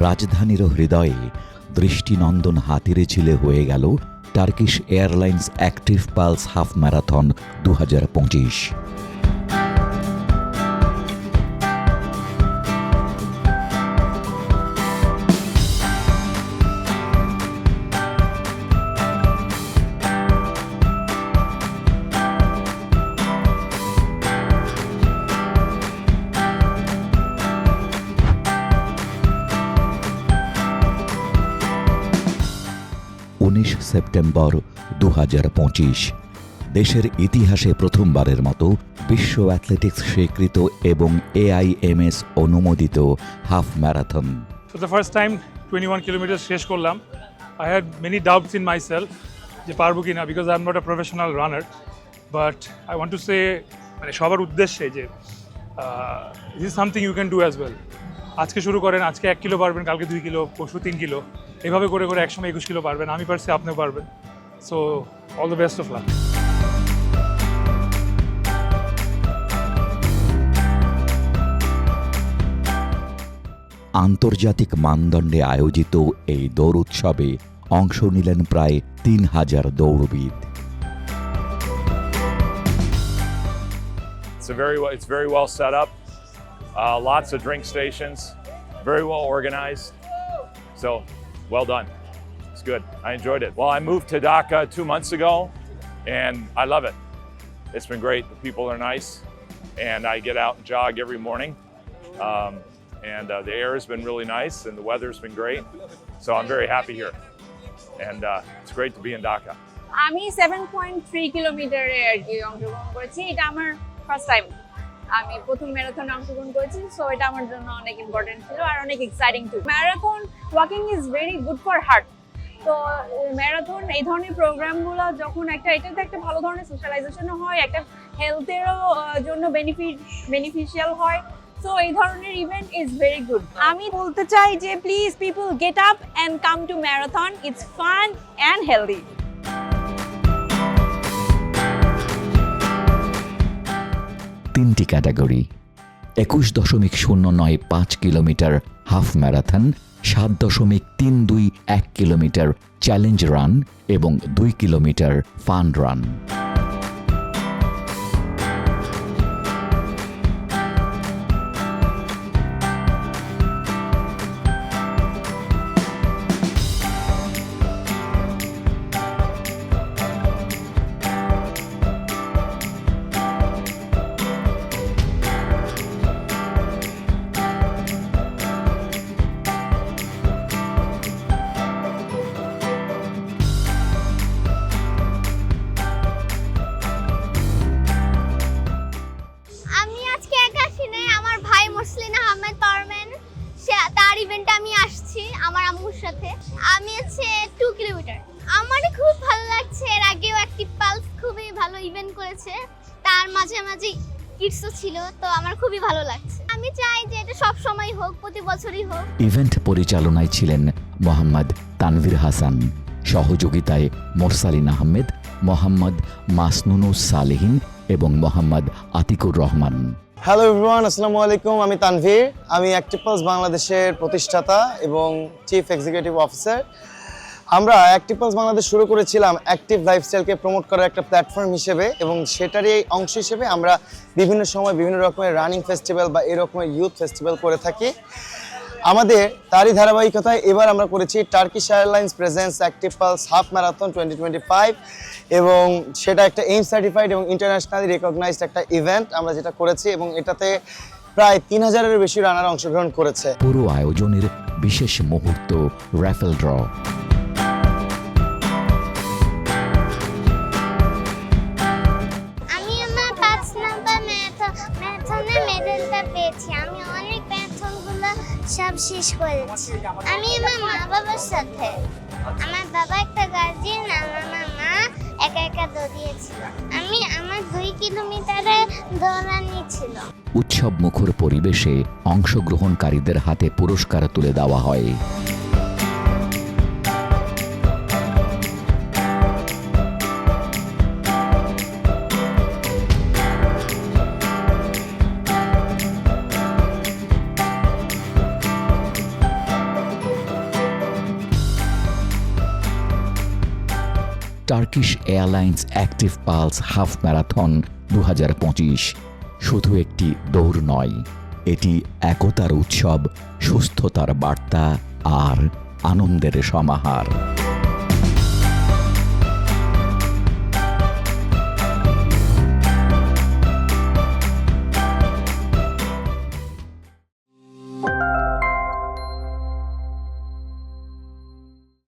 রাজধানীর হৃদয়ে দৃষ্টিনন্দন হাতিরে ছিলে হয়ে গেল Turkish Airlines active pulse half marathon দু হাজার পঁচিশ। সেপ্টেম্বর দু হাজার পঁচিশ। দেশের ইতিহাসে প্রথমবারের মতো বিশ্ব অ্যাথলেটিক্স স্বীকৃত এবং এআইএমএস অনুমোদিত half marathon. For the first time 21 kilometers শেষ করলাম। I many doubts in myself যে পারব কি না because I am not a professional runner but I want to say মানে সবার উদ্দেশ্যে যে is something you can do as well আজকে শুরু করেন, আজকে এক কিলো পারবেন কালকে দুই কিলো, পরশু তিন কিলো। এভাবে করে করে একসময় একুশ কিলো পারবেন আমি পারছি আপনিও পারবেন so all the best of luck আন্তর্জাতিক মানদণ্ডে আয়োজিত এই দৌড় উৎসবে অংশ নিলেন প্রায় তিন হাজার দৌড়বিদ It's a very well, it's very well set up. Uh, lots of drink stations, very well organized. So, well done. It's good. I enjoyed it. Well, I moved to Dhaka two months ago, and I love it. It's been great. The people are nice, and I get out and jog every morning. Um, and uh, the air has been really nice, and the weather's been great. So I'm very happy here, and uh, it's great to be in Dhaka. আমি seven point three কিলোমিটারে আর কি অংশগ্রহণ করেছি এটা আমার first time আমি প্রথম ম্যারাথনে অংশগ্রহণ করেছি সো এটা আমার জন্য অনেক ইম্পর্টেন্ট ছিল আর অনেক exciting to marathon walking is very good for heart তো ম্যারাথন এই ধরনের প্রোগ্রামগুলো যখন একটা এটাতে একটা ভালো ধরনের সোশ্যালাইজেশনও হয়, একটা হেলথেরও জন্য বেনিফিট বেনিফিশিয়াল হয়। সো এই ধরনের ইভেন্ট ইজ ভেরি গুড আমি বলতে চাই যে please people get up and come to marathon it's fun and healthy category. একুশ দশমিক শূন্য নয় পাঁচ কিলোমিটার হাফ ম্যারাথন, সাত দশমিক তিন দুই এক কিলোমিটার চ্যালেঞ্জ রান এবং দুই কিলোমিটার ফান রান। সাথে। আমি হচ্ছে টু কিলোমিটার আমার খুব ভালো লাগছে। এর আগেও একটি পালস খুবই ভালো ইভেন্ট করেছে। তার মাঝে মাঝে কিডসও ছিল, তো আমার খুবই ভালো লাগছে। আমি চাই যে এটা সব সময় হোক, প্রতি বছরই হোক। ইভেন্ট পরিচালনায় ছিলেন মোহাম্মদ তানভীর হাসান। সহযোগিতায় মোরসালিন আহমেদ, মোহাম্মদ মাসনুনুস সালেহিন এবং মোহাম্মদ আতিকুর রহমান। হ্যালো এভরিওয়ান আসসালামু আলাইকুম, আমি তানভীর। আমি অ্যাক্টিপালস বাংলাদেশের প্রতিষ্ঠাতা এবং চিফ এক্সিকিউটিভ অফিসার আমরা অ্যাক্টিপালস বাংলাদেশ শুরু করেছিলাম অ্যাক্টিভ লাইফস্টাইলকে প্রমোট করার একটা প্ল্যাটফর্ম হিসেবে এবং সেটারই অংশ হিসেবে আমরা বিভিন্ন সময় বিভিন্ন রকমের রানিং ফেস্টিভ্যাল বা এরকমের ইউথ ফেস্টিভ্যাল করে থাকি। আমাদের তারই ধারাবাহিকতায় এবার আমরা করেছি Turkish Airlines presents active pulse half marathon twenty twenty five এবং সেটা একটা এইম সার্টিফাইড এবং ইন্টারন্যাশনালি রেকগনাইজড একটা ইভেন্ট আমরা যেটা করেছি এবং এটাতে প্রায় তিন হাজারের বেশি রানার অংশগ্রহণ করেছে। পুরো আয়োজনের বিশেষ মুহূর্ত র্যাফেল ড্র আমি আমার পাঁচ নাম্বার ম্যারাথনে মেডেলটা পেয়েছি। আমি সব শেষ করেছি। আমি আমার মা বাবার সাথে। আমার বাবা একটা গার্জিয়ান আমার মা একা একা দৌড়িয়েছিল। আমি আমার দুই কিলোমিটারে দৌড়ানি ছিল। উৎসব মুখর পরিবেশে অংশগ্রহণকারীদের হাতে পুরস্কার তুলে দেওয়া হয়। Turkish Airlines active pulse half marathon দু হাজার পঁচিশ শুধু একটি দৌড় নয়, এটি একতার উৎসব, সুস্থতার বার্তা আর আনন্দের সমাহার।